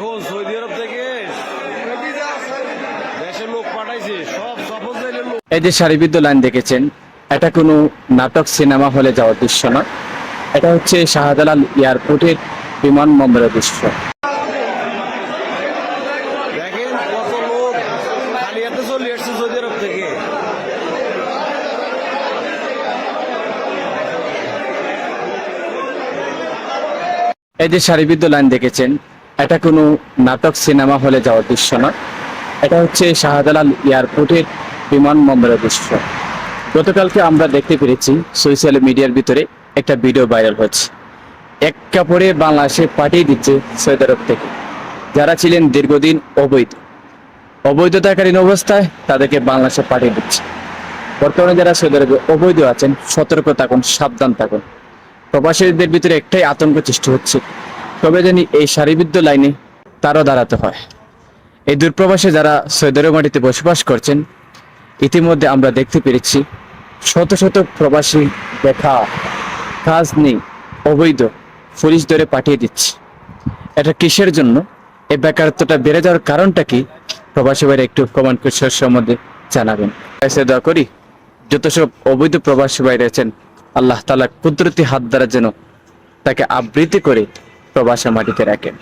এখন সৌদি আরব থেকে দেশের লোক পাঠাইছে সব সফল লোক এই যে সারিবদ্ধ লাইন দেখেছেন এটা কোনো নাটক সিনেমা হলে যাওয়ার দৃশ্য না এটা হচ্ছে শাহজালাল এয়ারপোর্টের বিমানবন্দরের দৃশ্য। দেখেন কত লোক খালি হাতে চলে আসছে সৌদি আরব থেকে। এই যে সারিবদ্ধ লাইন দেখেছেন এটা কোনো নাটক, সিনেমা হলে যাওয়ার দৃশ্য না। এটা হচ্ছে শাহজালাল এয়ারপোর্টের বিমানবন্দরের দৃশ্য। গতকালকে আমরা দেখতে পেরেছি, সোশ্যাল মিডিয়ার ভিতরে একটা ভিডিও ভাইরাল হচ্ছে এক কাপড়ে বাংলাদেশে পাঠিয়ে দিচ্ছে সৌদি আরব থেকে। যারা ছিলেন দীর্ঘদিন অবৈধ। অবৈধতাকালীন অবস্থায় তাদেরকে বাংলাদেশে পাঠিয়ে দিচ্ছে। বর্তমানে যারা সৌদি আরবে অবৈধ আছেন, সতর্ক থাকুন, সাবধান থাকুন। প্রবাসীদের ভিতরে একটাই আতঙ্ক সৃষ্টি হচ্ছে। তবে জানি এই সারিবিদ্ধ লাইনে তারও দাঁড়াতে হয়। এই দূরপ্রবাসে যারা সৌদি আরব মাটিতে বসবাস করছেন, ইতিমধ্যে আমরা দেখতে পেরেছি শত শত প্রবাসী দেখা কাজ নেই, অবৈধ পুলিশ ধরে পাঠিয়ে দিচ্ছে। এটা কিসের জন্য? এই বেকারত্বটা বেড়ে যাওয়ার কারণটা কি? প্রবাসী বাইরে একটু কমেন্ট করে সম্বন্ধে জানাবেন। এসে দোয়া করি, যত সব অবৈধ প্রবাসী বাইরে আছেন, আল্লাহ তালা কুদরতি হাত দ্বারা যেন তাকে আবৃত্তি করে প্রবাসা মাটিতে রাখেন।